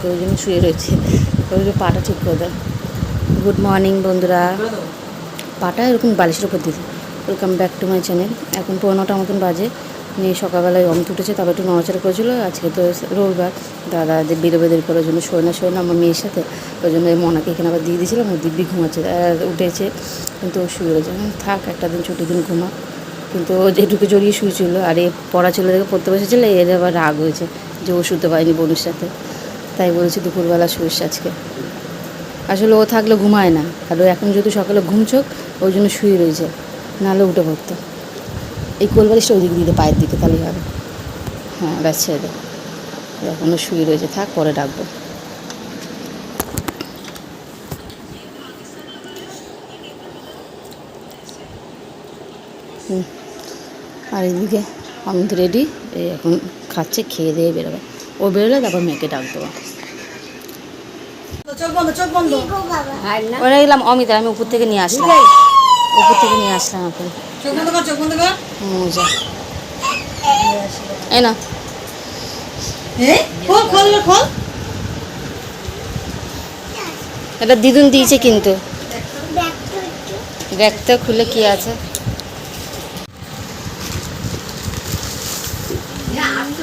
ওকে ওই জন্য শুয়ে রয়েছে। ওই জন্য পাটা ঠিক করে দাও গুড মর্নিং বন্ধুরা। পাটা এরকম বালিশের উপর দিদি welcome back to my channel এখন পনেরোটা মতন বাজে। নিয়ে সকালবেলায় অমিত উঠেছে, তারপর একটু নড়াচড়া করেছিল। আজকে তো রোববার। দাদা বেরোবে দের করে ওই জন্য শোয় না শোয় না, আমার মেয়ের সাথে। ওই জন্য মনাকে এখানে আবার দিয়ে দিয়েছিলাম দিব্যি ঘুমাচ্ছে। উঠেছে। কিন্তু ও শুয়ে রয়েছে। থাক, একটা দিন ছুটি দিন ঘুমা। কিন্তু ও যেটুকু জড়িয়ে শুয়েছিল, আর এ পড়া ছেলে দেখে পড়তে বসেছিল, এর আবার রাগ হয়েছে যে ও শুতে পায়নি বোনের সাথে। তাই বলেছি দুপুরবেলা শুয়েছে আজকে। আসলে ও থাকলে ঘুমায় না, আর এখন যেহেতু সকালে ঘুমচোক ওই জন্য শুয়ে রয়েছে, নাহলে উঠে পড়তো। এই কোলবালিশটা ওই দিকে দিতে পায়ের দিকে তাহলে হবে। হ্যাঁ ব্যাস, ছেড়ে এখনও শুয়ে রয়েছে, থাক, পরে ডাকবো। আর এদিকে অমিত রেডি এখন খাচ্ছে, খেয়ে দিয়ে বেরোবে। ও বেরোলে তারপর মেয়েকে ডাক দেবো। চোখ বন্ধ চোখ বন্ধ। ওরা গেলাম অমিত আমি উপর থেকে নিয়ে আসলাম। উপর থেকে নিয়ে আসলাম কর মজা এই না। এটা দিদুন দিয়েছে কিন্তু। দেখতে খুলে কি আছে?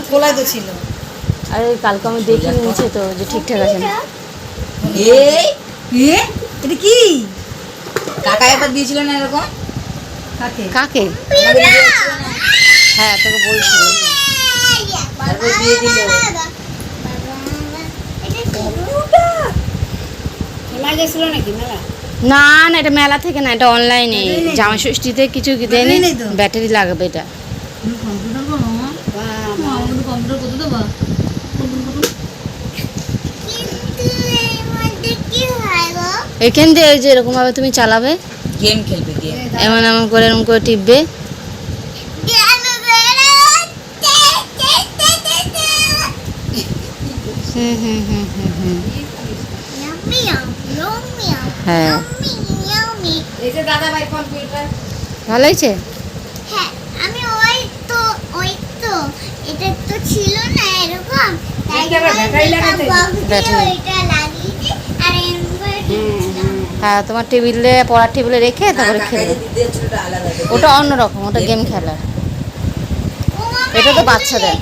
খোলাই তো ছিল। আরে কালকে আমি দেখি নিচে তো যে ঠিকঠাক আছে না। এই এটা কি? কাকা একবার দিয়েছিল না এরকম? কাকে? কাকে? হ্যাঁ তোকে বলছিল তারপর দিয়ে দিল। না না এটা মেলা থেকে না এটা অনলাইনে জামা ষষ্ঠীতে কিছু দেয়নি? ব্যাটারি লাগবে এটা কম্পিউটার করো আমাদের কম্পিউটার করতে দেবা এখান দিয়ে ওই যে এরকম ভাবে তুমি চালাবে। গেম খেলবে গেম এমন এমন করে এরকম করে টিপবে। হুম হুম হুম হুম হুম। হ্যাঁ। এই যে দাদা ভাই কম্পিউটার ভালো হয়েছে? হ্যাঁ আমি ওই তো ওই তো। এটা তো ছিল না এরকম। তাই এটা ব্যাটারি হ্যাঁ তোমার টেবিলে পড়ার টেবিলে রেখে তারপরে কাকা খেলবে যে দিয়েছিল ওটা অন্যরকম ওটা গেম খেলার। এটা তো বাচ্চাদের।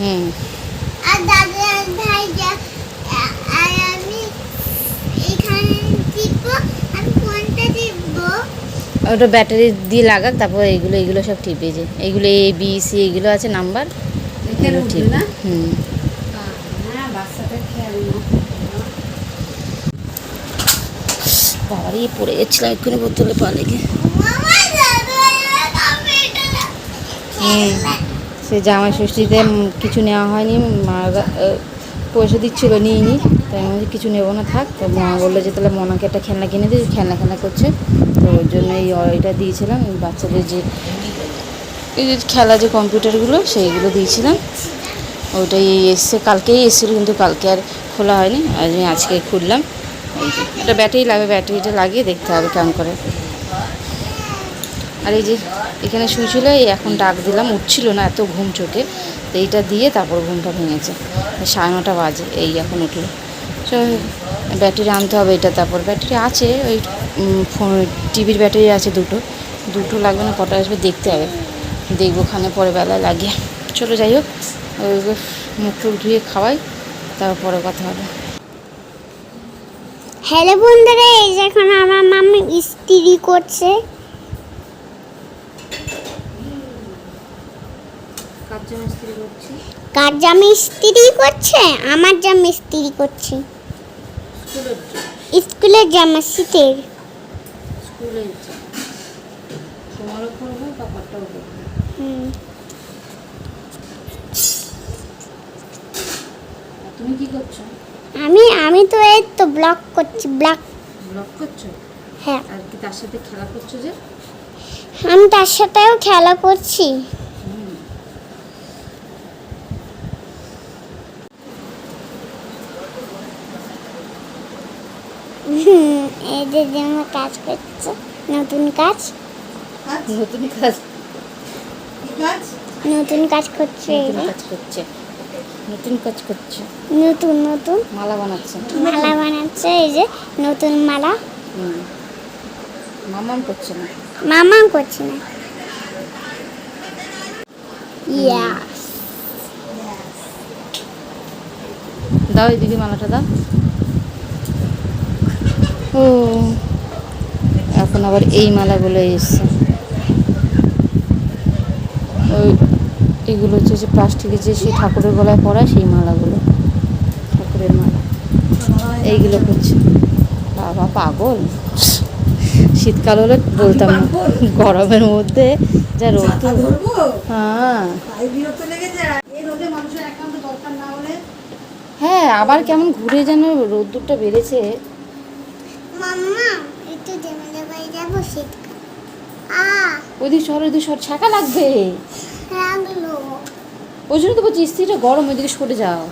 হুম। ওটা ব্যাটারি দিয়ে লাগাক তারপর এইগুলো এইগুলো সব টিপে যে। এইগুলো এ বি সি এইগুলো আছে নাম্বার। হুম হ্যাঁ বাচ্চাদের খেলনা বাবারই পড়ে। যাচ্ছিলাম এক্ষুনি বোতলে পা লেগে। সে জামাই ষষ্ঠীতে কিছু নেওয়া হয়নি, মা পয়সা দিচ্ছিল, নিইনি। তাই আমি কিছু নেব না, থাক। তো মা বলল যে, তাহলে মনাকে একটা খেলনা কিনে দিই খেলনা খেলনা করছে। তো ওর জন্য এই এটা দিয়েছিলাম বাচ্চাদের যে এই যে খেলা যে কম্পিউটারগুলো, সেইগুলো দিয়েছিলাম। ওটাই এসছে, কালকেই এসেছিল, কিন্তু কালকে আর খোলা হয়নি। আমি আজকে খুললাম। এই এটা ব্যাটারি লাগবে, ব্যাটারিটা লাগিয়ে দেখতে হবে কেমন করে। আর এই যে এখানে শুয়েছিল এই এখন ডাক দিলাম, উঠছিল না এত ঘুম চোখে। তো এইটা দিয়ে তারপর ঘুমটা ভেঙেছে। সাড়ে নটা বাজে, এই এখন উঠল। তো ব্যাটারি আনতে হবে এটা তারপর। ব্যাটারি আছে, ওই ফোন, টিভির ব্যাটারি আছে দুটো। দুটো লাগবে না, কটা আসবে দেখতে হবে। দেখব খানে পরে বেলায় লাগিয়ে। চলো যাই হোক, ওই মুখ টুক ধুয়ে খাওয়াই, তারপরে কথা হবে। হ্যালো বন্ধুরা এই যে এখন আমার মাম্মি ইস্ত্রি করছে। কার জামা ইস্ত্রি করছে? আমার জামা ইস্ত্রি করছে। স্কুলের জামা। শীতের। তুমি কি করছ? আমি আমি তো এই তো ব্লক করছি ব্লক ব্লগ করছ? হ্যাঁ। আর কি তার সাথে খেলা করছ যে? আমি তার সাথেও খেলা করছি। হুম, এদের জন্য কাজ করছে নতুন কাজ। নতুন কাজ? নতুন কাজ করছে এই নতুন কাজ করছে। নতুন কাজ করছে। নতুন নতুন। মালা বানাচ্ছে। মালা বানাচ্ছে এই যে নতুন মালা। মামাম করছে না? মামাম করছে না। ইয়া দাও দিদি মালাটা দাও। ও। এখন আবার এই মালাগুলো এসছে। ওই এগুলো হচ্ছে যে প্লাস্টিকের যে সেই ঠাকুরের গলায় পরা সেই মালাগুলো। ঠাকুরের মালা। এইগুলো করছে বাবা পাগল। শীতকাল হলে বলতাম না। গরমের মধ্যে যা রোদ হ্যাঁ। হ্যাঁ আবার কেমন ঘুরে যেন রোদ্দুরটা বেড়েছে। ওইদিক শহর ওইদিক শহর ছাকা লাগবে। ওই জন্য তো বলছি, স্ত্রীটা গরম, ওইদিকে সরে যাও।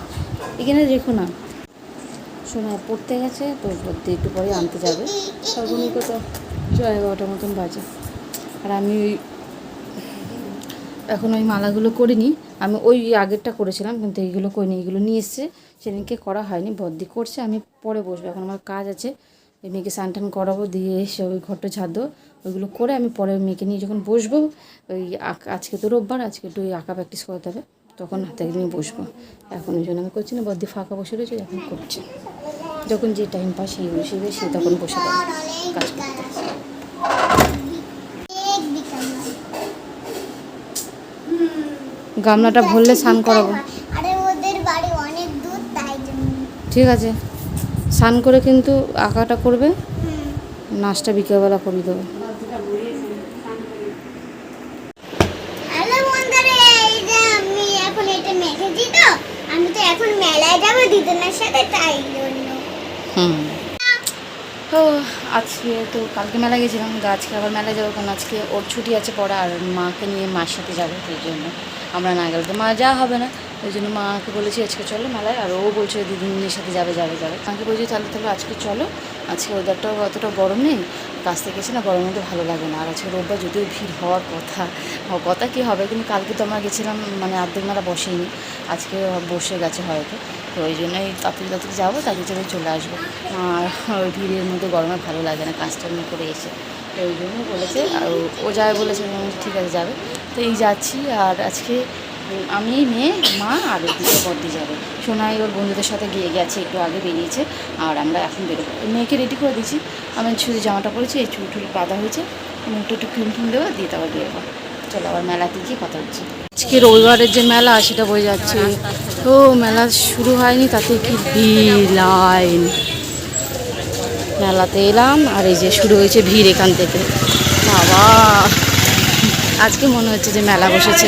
এখানে রেখো না। শোনা পড়তে গেছে, তো পড়তে একটু পরে আনতে যাবে। সর্বনিক তো ছয় এগারোটার মতন বাজে। আর আমি ওই এখন ওই মালাগুলো করিনি আমি ওই আগেরটা করেছিলাম, কিন্তু এইগুলো করিনি। এগুলো নিয়ে এসছে। সেদিনকে করা হয়নি বদ্দি করছে। আমি পরে বসবো। এখন আমার কাজ আছে। মেয়েকে স্নান টান করাবো দিয়ে এসে ওই ঘরটা দেবো ওইগুলো করে আমি পরে মেয়েকে নিয়ে যখন বসবো ওই আজকে তো রোববার আজকে একটু ওই আঁকা প্র্যাকটিস করতে হবে তখন হাতে নিয়ে বসবো। এখন ওই জন্য আমি করছি না বদ্দি ফাঁকা বসে রয়েছে এখন করছে। যখন যে টাইম পাস সেই বসে সে তখন বসে পড়ে কাজ করতে। গামলাটা ভরলে স্নান করাবো। ঠিক আছে। স্নান করে কিন্তু আঁকাটা করবে নাচটা বিকেলবেলা করে দেবে। আমি তো আমি তো এখন মেলায় যাব দিদুনের সাথে তাই জন্য। হুম। তো আজকে তো কালকে মেলা গেছিলাম আজকে আবার মেলায় যাব কারণ আজকে ওর ছুটি আছে পড়া আর মাকে নিয়ে মার সাথে যাব, সেই জন্য আমরা না গেলে তো মা যাওয়া হবে না। ওই জন্য মাকে বলেছি আজকে চলো মেলায়, আর ও বলছে দিদির সাথে যাবে যাবে যাবে। মাকে বলছি তাহলে তাহলে আজকে চলো, আজকে ওয়েদারটাও অতটা গরম নেই কাছ থেকে গেছি না গরমের মধ্যে ভালো লাগে না। আর আজকে রোববার যদিও ভিড় হওয়ার কথা কথা কি হবে, কিন্তু কালকে তো আমরা গেছিলাম মানে অর্ধেক মেলা বসেইনি, আজকে বসে গেছে হয়তো। তো ওই জন্যই তাড়াতাড়ি তাড়াতাড়ি যাব তাড়াতাড়ি চলে চলে আসব। আর ওই ভিড়ের মধ্যে গরমে ভালো লাগে না, কাজটা করে এসে। তো ওই জন্য বলেছে, আর ও- যাবে বলেছে ঠিক আছে, যাবে। তো এই যাচ্ছি, আর আজকে আমি, মেয়ে, মা আর ওদিকে বদ্দি যাবে। সোনাই ওর বন্ধুদের সাথে গিয়ে গেছে, একটু আগে বেরিয়েছে, আর আমরা এখন বেরোবো। মেয়েকে রেডি করে দিয়েছি, আমি শুধু জামাটা পরেছি, এই চুল টুল বাঁধা হয়েছে, মুখটা একটু ক্রিম টুম দেবো, দিয়ে তারপর বেরোবো। চলো আবার মেলাতে গিয়ে কথা হচ্ছে। আজকে রবিবারের যে মেলা, সেটা বয়ে যাচ্ছে। ও মেলা শুরু হয়নি, তাতে কি লাইন মেলাতে এলাম, আর এই যে শুরু হয়েছে ভিড় এখান থেকে। বাবা! আজকে মনে হচ্ছে যে মেলা বসেছে।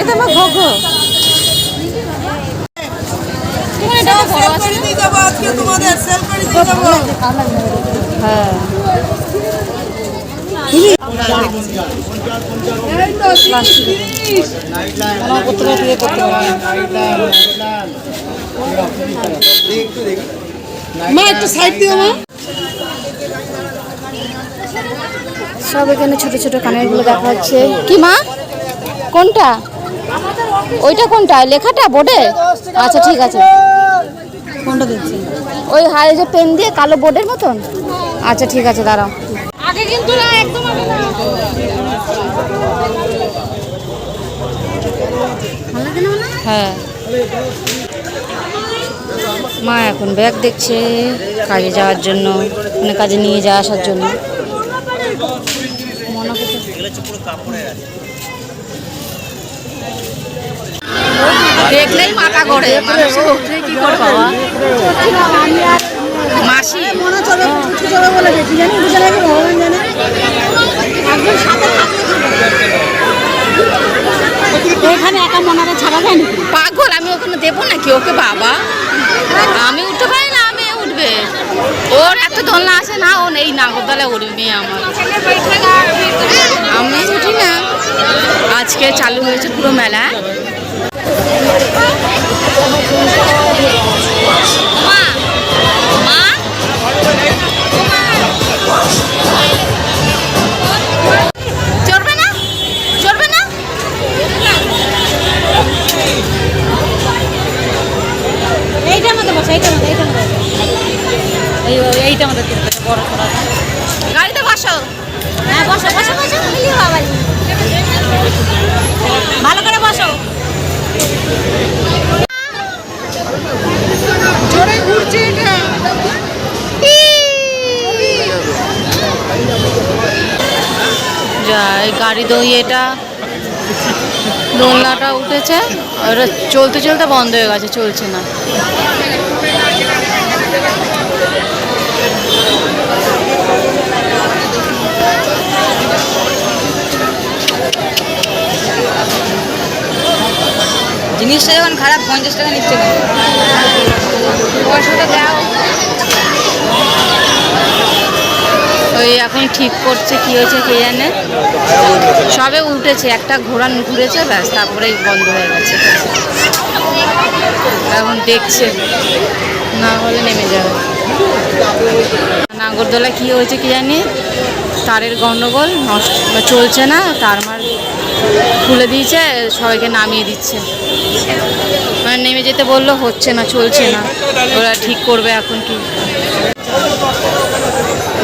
এটা আমার ভোগ তোমার এটা বড় আছে না? দিয়ে যাব আজকে তোমাদের সেল করে দিয়ে যাব হ্যাঁ। মা একটু সাইড দিও মা। সব এখানে ছোট ছোট কানেরগুলো দেখা যাচ্ছে। কি মা? কোনটা? ওইটা কোনটা? লেখাটা বোর্ডে? আচ্ছা ঠিক আছে। কোনটা দেখছি? ওই হাই যে পেন দিয়ে কালো বোর্ডের মতন? আচ্ছা ঠিক আছে দাঁড়াও। আগে কিন্তু না একদম আগে না। হ্যাঁ। মা এখন ব্যাগ দেখছে কাজে যাওয়ার জন্য মানে কাজে নিয়ে যাওয়া আসার জন্য। মনে দেখলেই মাথা ঘোরে। মানুষে উঠলে কি করে বাবা মাসি। মনে চলে চলে বলে কি জানি বুঝে লাগে ভগবান জানে একজন সাথে এখানে একা মনারে ছাড়া যায় নাকি? পাগল আমি ওখানে দেবো নাকি? ওকে বাবা। আমি উঠতে পারি না আমি উঠবে। ওর এত দোলনা আছে না ও এই নাগরদোলায় উঠবে আমার। আমি উঠি না। আজকে চালু হয়েছে পুরো মেলা। এইটা আমাদের কিনতে বড় করা গাড়িতে বসো হ্যাঁ বসো বসো বসো বাবা ভালো করে বসো জোরে ঘুরছে গাড়ি দই এটা। দোলনাটা উঠেছে। ওটা চলতে চলতে বন্ধ হয়ে গেছে, চলছে না। জিনিসটা যখন খারাপ, পঞ্চাশ টাকা নিচ্ছে পয়সাটা দাও। ওই এখন ঠিক করছে, কি হয়েছে কে জানে? সবে উঠেছে, একটা ঘোরান ঘুরেছে, ব্যাস, তারপরেই বন্ধ হয়ে গেছে। এখন দেখছে, না হলে নেমে যাবে। নাগরদোলা কি হয়েছে কি জানি? তারের গন্ডগোল নষ্ট চলছে না, তার মার খুলে দিয়েছে সবাইকে নামিয়ে দিচ্ছে। মানে নেমে যেতে বলল হচ্ছে না চলছে না। ওরা ঠিক করবে এখন কি।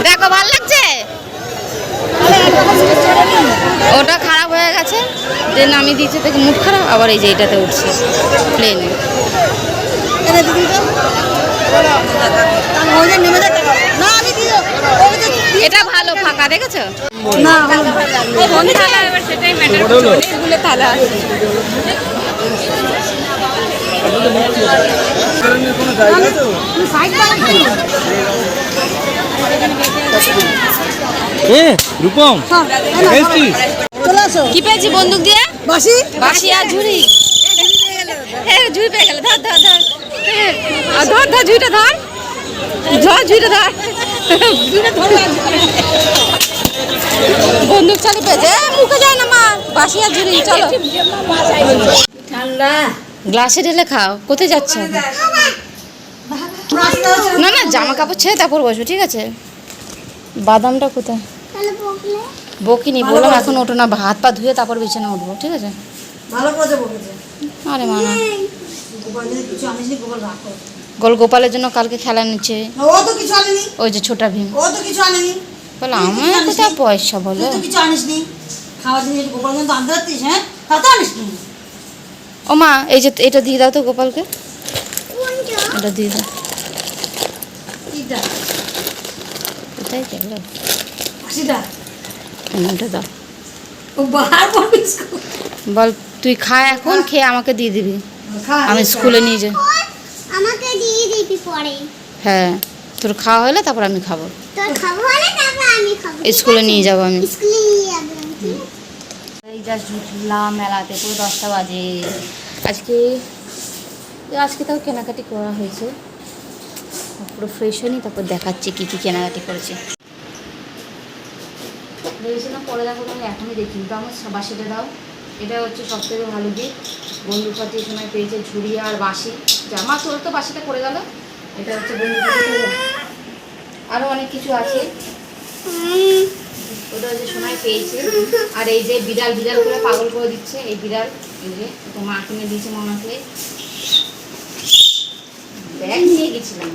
দেখো ভালো লাগছে? ওটা খারাপ হয়ে গেছে যে নামিয়ে দিয়েছে থেকে মুখ খারাপ আবার এই যে এটাতে উঠছে প্লেনে এটা ভালো ফাঁকা দেখেছ? না কোন থালা এবার সেটাই ম্যাটার করছে। অনেকগুলো থালা আছে। তুমি সাইড বানাচ্ছি এ রূপম এসছিস চলে আসো। কি পেয়েছি বন্দুক দিয়ে? বাসি বাসি আর ঝুড়ি। হ্যাঁ ঝুড়ি পেয়ে গেল। ধর ধর ধর। হ্যাঁ, ধর ধর ঝুড়িটা ধর। ধর ঝুড়িটা ধর। ঝুড়িটা ধর। বন্দুক চালু পেয়েছে মুখে যায় না মা। বাসি আর ঝুড়ি চলো। ঠান্ডা। গ্লাসে ঢেলে খাও। কোথায় যাচ্ছে? না না জামা কাপড় ছেড়ে তারপর বসো ঠিক আছে? বাদামটা কোথায়? বকিনি বললাম এখন ওঠো না হাত পা ধুয়ে তারপর বিছানা উঠবো ঠিক আছে? আরে মানা নি। গোল গোপালের জন্য কালকে খেলা নিচ্ছে। ওই যে ছোটা ভীম। ও তো কিছু আনেনি। বলে আমার কোথায় পয়সা বলো। কিছু আনিস নি খাওয়ার জিনিস গোপাল কিন্তু আনতে পারতিস হ্যাঁ? তা তো আনিস নি ও মা এই যে এটা দিয়ে দাও তো গোপালকে। এটা দিয়ে দাও। কোথায় গেল এটা দাও। ও বাহার পড়িস বল তুই খা এখন খেয়ে আমাকে দিয়ে দিবি। আমি স্কুলে নিয়ে যাই। আমাকে দিয়ে দিবি পরে। হ্যাঁ তোর খাওয়া হলে তারপর আমি খাব। স্কুলে নিয়ে যাব আমি? এই জাস্ট ঢুকলাম মেলাতে পুরো দশটা বাজে। আজকে আজকে তাও কেনাকাটি করা হয়েছে। পুরো ফ্রেশ হয়নি তারপর দেখাচ্ছি কী কী কেনাকাটি করেছে। ভেবেছিলাম পরে দেখো আমি এখনই দেখি। তো আমার বাসিটা দাও। এটা হচ্ছে সব থেকে ভালো দিক বন্ধুপাতি সময় পেয়েছে ঝুড়ি আর বাসি জামা তোর তো বাসিটা পড়ে গেল। এটা হচ্ছে বন্ধুপাতি। আরও অনেক কিছু আছে। ওটা হচ্ছে সময় পেয়েছে। আর এই যে বিড়াল বিড়াল করে পাগল করে দিচ্ছে। এই বিড়াল এই যে তো মা কিনে দিয়েছে মামাকে ব্যাগ নিয়ে গেছিলাম।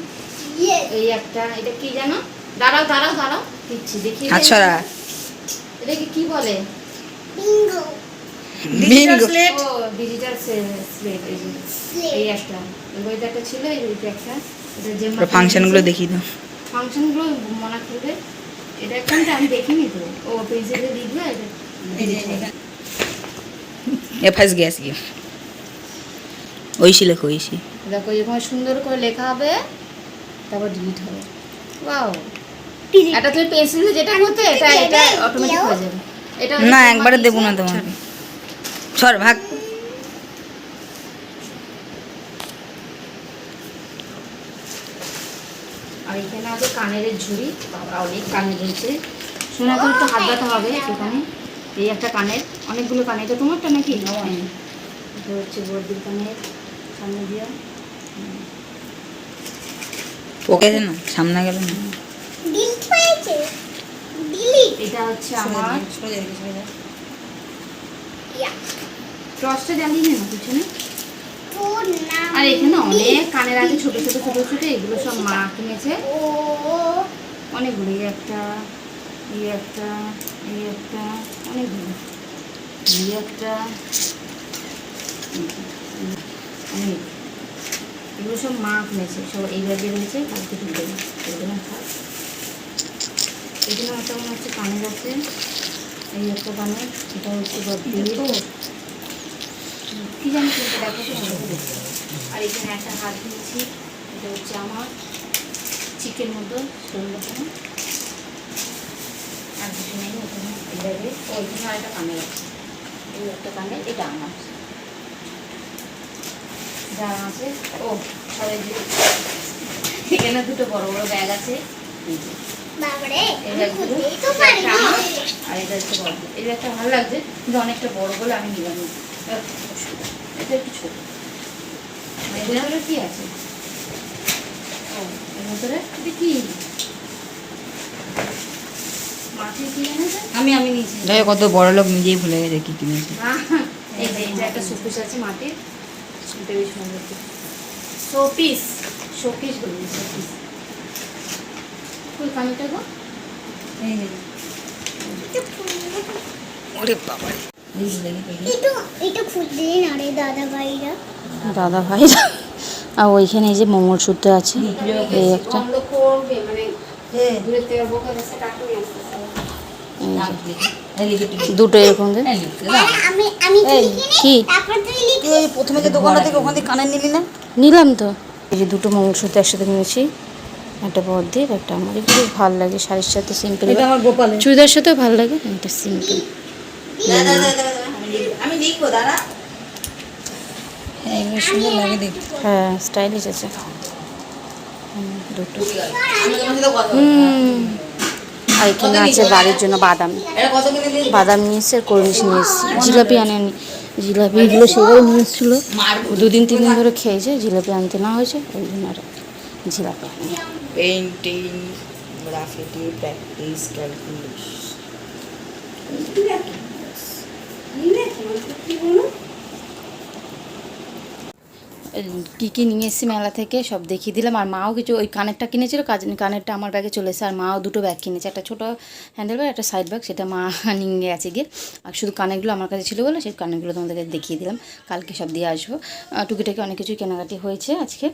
এই একটা এটা কি জানো? দাঁড়াও দাঁড়াও দাঁড়াও। দিচ্ছি দেখি আচ্ছা এটাকে কি বলে? ও ডিজিটাল স্লেট এই একটা। একটা ছিল এই একটা। এটা যে ফাংশনগুলো দেখিয়ে দাও। ফাংশনগুলো মনে করবে। এটা একটা আমি দেখিনি তো। ও পেন্সিলে লিখবে এ ফার্স্ট গ্যাস গিয়ে। ঐশী লেখো ঐশী। দেখো এরকম সুন্দর করে লেখা হবে তারপর ডিলিট হবে। ওয়াও. এটা তুমি পেন্সিল যেটা করতে এটা এটা অটোমেটিক হয়ে যাবে। এটা না একবারে দেবো না। তোমাকে। সর ভাগ। এখানে আছে কানের ঝুড়ি। বাবা অনেক কানের রয়েছে শোনা তো একটু হাত ব্যথা হবে এখানে এই একটা কানের অনেকগুলো কানের। এটা তোমারটা নাকি? এটা হচ্ছে বর্দির কানের সামনে দিয়ে। ওকে না সামনে গেল না. এটা হচ্ছে আমার. টর্চটা জ্বালিয়ে না পিছনে? আর এখানে অনেক কানের আছে ছোট ছোট ছোট ছোট এগুলো সব মা কিনেছে। অনেকগুলো এই একটা এই একটা এই একটা অনেকগুলো এই একটা অনেক। এগুলো সব মা কিনেছে সব এই ব্যাগে রয়েছে কালকে ঢুকে এগুলো এগুলো একটা। মনে হচ্ছে কানের আছে। এই একটা বানাই এটা হচ্ছে কি জানি কোনটা দেখো। আর এখানে একটা হাত দিয়েছি এটা হচ্ছে আমার চিকেন মতো সুন্দর। আর কিছু নেই ওখানে ওইখানে আর একটা কানে আছে এই একটা কানে এটা আমার। যা আছে ও সবাই এখানে দুটো বড় বড় ব্যাগ আছে। আর এটা হচ্ছে বড়। এই ব্যাগটা ভালো লাগছে কিন্তু অনেকটা বড় বলে আমি নিলাম। এটা একটু ছোট কি আছে? ও এর ভেতরে? এটা কি? আমি আমি নিয়েছি। কত বড় লোক নিজেই ভুলে গেছে কি কিনেছে। এই যে এটা একটা শোপিস আছে মাটির এটা বেশ সুন্দর শোপিস। শোপিস বলি শোপিস। কই কানেরটা গো। খুললে ওরে বাবা দাদা ভাইরা। ভাই আর ওইখানে এই যে মঙ্গলসূত্র আছে এই একটা। দুটো এরকম যে। আমি আমি কি লিখিনি কি? তারপর তুই লিখি। প্রথমে যে দোকানটা থেকে ওখান থেকে কানের নিলি না? নিলাম তো। এই যে দুটো মঙ্গলসূত্র একসাথে নিয়েছি একটা বদ্বীপ একটা আমার। বেশ ভালো লাগে শাড়ির সাথে সিম্পল এটা চুড়িদার সাথেও ভালো লাগে এটা সিম্পল আমি লিখব দাদা হ্যাঁ এগুলো সুন্দর লাগে দেখতে হ্যাঁ স্টাইলিশ আছে। দুটো। আমি তোমার সাথে হুম। আর এখানে আছে বাড়ির জন্য বাদাম। বাদাম নিয়ে এসছে আর কোল্ড নিয়ে এসছে জিলাপি আনেনি। জিলাপি এগুলো সেগুলো নিয়ে এসেছিল দুদিন তিন দিন ধরে খেয়েছে জিলাপি আনতে না হয়েছে ওই জন্য আর জিলাপি আনেনি। পেইন্টিং গ্রাফিটি প্র্যাকটিস ক্যালকুলেশন কী কী নিয়ে এসেছি মেলা থেকে সব দেখিয়ে দিলাম। আর মাও কিছু ওই কানেরটা কিনেছিল কানেরটা আমার ব্যাগে চলে এসেছে। আর মাও দুটো ব্যাগ কিনেছে। একটা ছোটো হ্যান্ডেল ব্যাগ, একটা সাইড ব্যাগ, সেটা মা নিয়ে গেছে গিয়ে। আর শুধু কানেরগুলো আমার কাছে ছিল বলে সেই কানেরগুলো তোমাদেরকে দেখিয়ে দিলাম। কালকে সব দিয়ে আসব। টুকিটাকি অনেক কিছুই কেনাকাটি হয়েছে আজকে।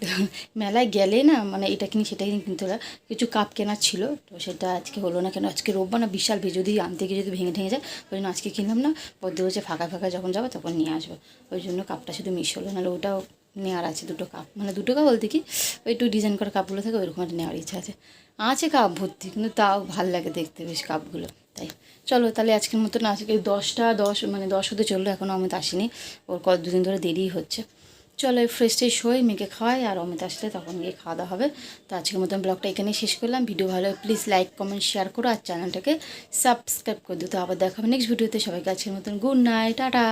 মেলায় গেলে না মানে এটা কিনি সেটা কিনি কিনতে কিছু কাপ কেনার ছিল, তো সেটা আজকে হলো না কেন? আজকে রোববার না বিশাল ভিড়, যদি আনতে গিয়ে যদি ভেঙে ঠেঙে যায়, ওই জন্য আজকে কিনলাম না। পদ্ম হচ্ছে ফাঁকা ফাঁকা যখন যাব তখন নিয়ে আসব। ওই জন্য কাপটা শুধু মিস হলো, নাহলে ওটাও নেওয়ার আছে দুটো কাপ। মানে দুটো কাপ বলতে কি? ওই একটু ডিজাইন করা কাপগুলো থাকে, ওইরকম একটা নেওয়ার ইচ্ছা আছে। আছে কাপ ভর্তি, কিন্তু তাও ভালো লাগে দেখতে বেশ কাপগুলো। তাই, চলো তাহলে আজকের মতন আজকে দশটা দশ মানে দশ হতে চলল এখনও অমিত আসিনি। ওর কত দুদিন ধরে দেরিই হচ্ছে। চলো ফ্রেশ ট্রেশ হয়ে মেয়েকে খাওয়াই আর অমিত আসলে তখন গিয়ে খাওয়া দাওয়া হবে। তো আজকের মতন ব্লগটা এখানেই শেষ করলাম। ভিডিও ভালো প্লিজ লাইক কমেন্ট শেয়ার করো আর চ্যানেলটাকে সাবস্ক্রাইব করে দিও। তো আবার দেখা হবে নেক্সট ভিডিওতে সবাইকে আজকের মতন গুড নাইট টাটা।